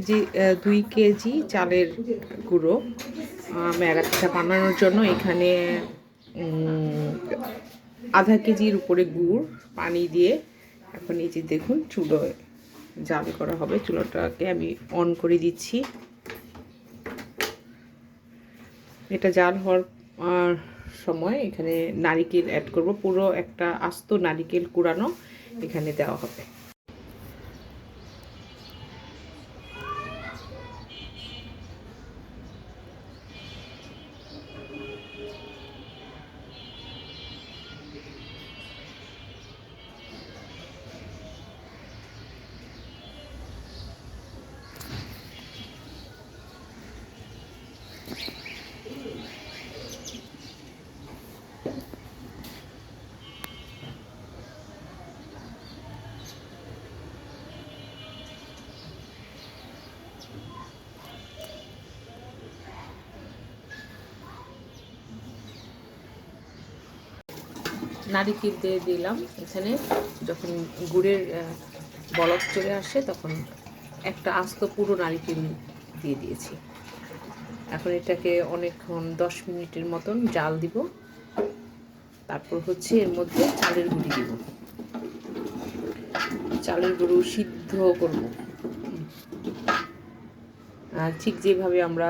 KG দুই KG চালের গুঁড়ো ম্যাড়া পিঠা বানানোর জন্য এখানে আধা কেজির উপরে গুড়, পানি দিয়ে এখন এই যে দেখুন চুলোয় জাল করা হবে, চুলোটাকে আমি অন করে দিচ্ছি। এটা জাল হওয়ার সময় এখানে নারিকেল অ্যাড করব, পুরো একটা আস্ত নারিকেল কুড়ানো এখানে দেওয়া হবে। নারিকেল দিয়ে দিলাম। এখানে যখন গুড়ের বলক চলে আসে, তখন একটা আস্ত পুরো নারিকেল দিয়ে দিয়েছি। এখন এটাকে অনেকক্ষণ, দশ মিনিটের মতন জাল দিব। তারপর হচ্ছে এর মধ্যে চালের গুঁড়ি দিব। চালের গুঁড়ো সিদ্ধ করব। ঠিক যেভাবে আমরা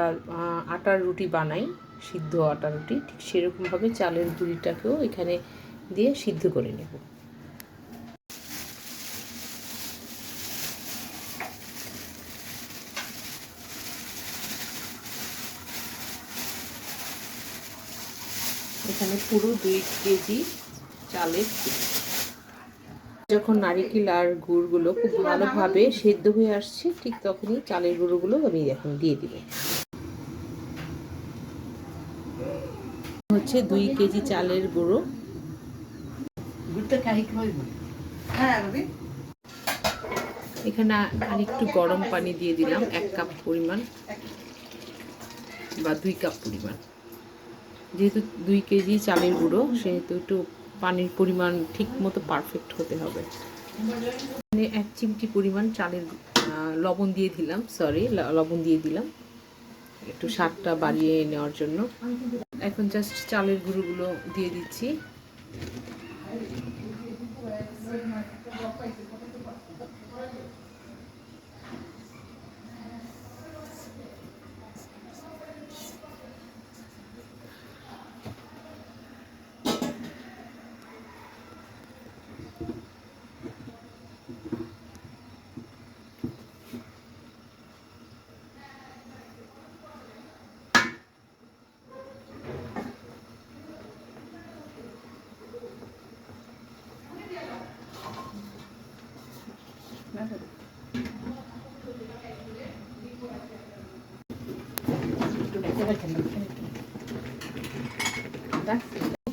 আটার রুটি বানাই, সিদ্ধ আটার রুটি, ঠিক সেরকমভাবে চালের গুঁড়িটাকেও এখানে দিয়ে সিদ্ধ করে নেব। এখানে পুরো দুই কেজি চালের যখন নারিকেল আর গুড়গুলো খুব ভালোভাবে সেদ্ধ হয়ে আসছে, ঠিক তখনই চালের গুঁড়োগুলো আমি এখন দিয়ে দিব। হচ্ছে দুই কেজি চালের গুঁড়ো। গুড়টা খাই খাই হ্যাঁ রবি। এখানে আরেকটু গরম পানি দিয়ে দিলাম এক কাপ পরিমাণ বা দুই কাপ পরিমাণ। যেহেতু দুই কেজি চালের গুঁড়ো সেহেতু একটু পানির পরিমাণ ঠিক মতো পারফেক্ট হতে হবে। এখানে এক চিমটি পরিমাণ চালের আহ, লবণ দিয়ে দিলাম সরি লবণ দিয়ে দিলাম। একটু স্বাদটা বাড়িয়ে নেওয়ার জন্য। এখন জাস্ট চালের গুঁড়োগুলো দিয়ে দিচ্ছি। Amen.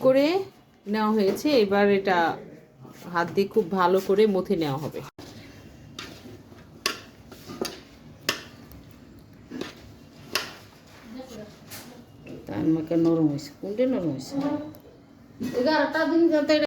করে নেওয়া হয়েছে, এবার এটা হাত দিয়ে খুব ভালো করে মথে নেওয়া হবে। তার আমাকে নরম হয়েছে, কোনটা নরম হয়েছে? এগারোটা দিন যাতে